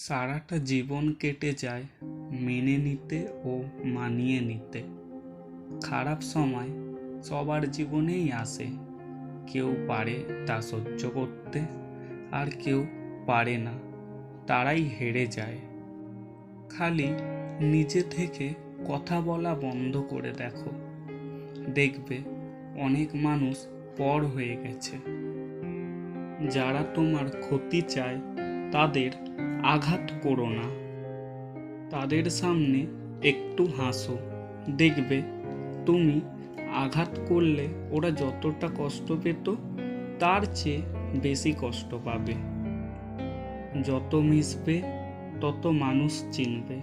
সারাটা জীবন কেটে যায় মেনে নিতে ও মানিয়ে নিতে। খারাপ সময় সবার জীবনেই আসে। কেউ পারে তা সহ্য করতে, আর কেউ পারে না, তারাই হেরে যায়। খালি নিজে থেকে কথা বলা বন্ধ করে দেখো। দেখবে অনেক মানুষ পর হয়ে গেছে। যারা তোমার ক্ষতি চায় তাদের আঘাত করো না। তাদের সামনে একটু হাসো। দেখবে, তুমি আঘাত করলে ওরা যতটা কষ্ট পেত, তার চেয়ে বেশি কষ্ট পাবে। যত মিশবে, তত মানুষ চিনবে।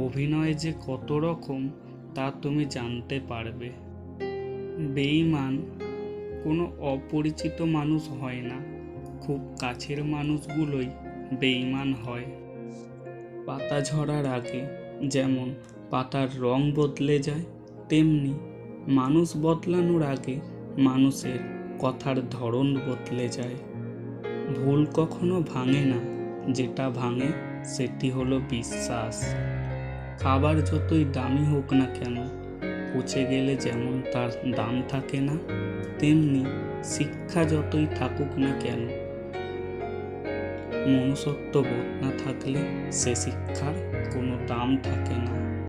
অভিনয় যে কত রকম, তা তুমি জানতে পারবে। বেঈমান কোনো অপরিচিত মানুষ হয় না। খুব কাছের মানুষগুলোই বেঈমান হয়। পাতা ঝরার আগে যেমন পাতার রং বদলে যায়, তেমনি মানুষ বদলানোর আগে মানুষের কথার ধরন বদলে যায়। ভুল কখনো ভাঙে না, যেটা ভাঙে সেটি হলো বিশ্বাস। খাবার যতই দামি হোক না কেন, পচে গেলে যেমন তার দাম থাকে না, তেমনি শিক্ষা যতই থাকুক না কেন মনুষ্যত্ব বোধ না থাকলে সে শিক্ষার কোনো দাম থাকে না।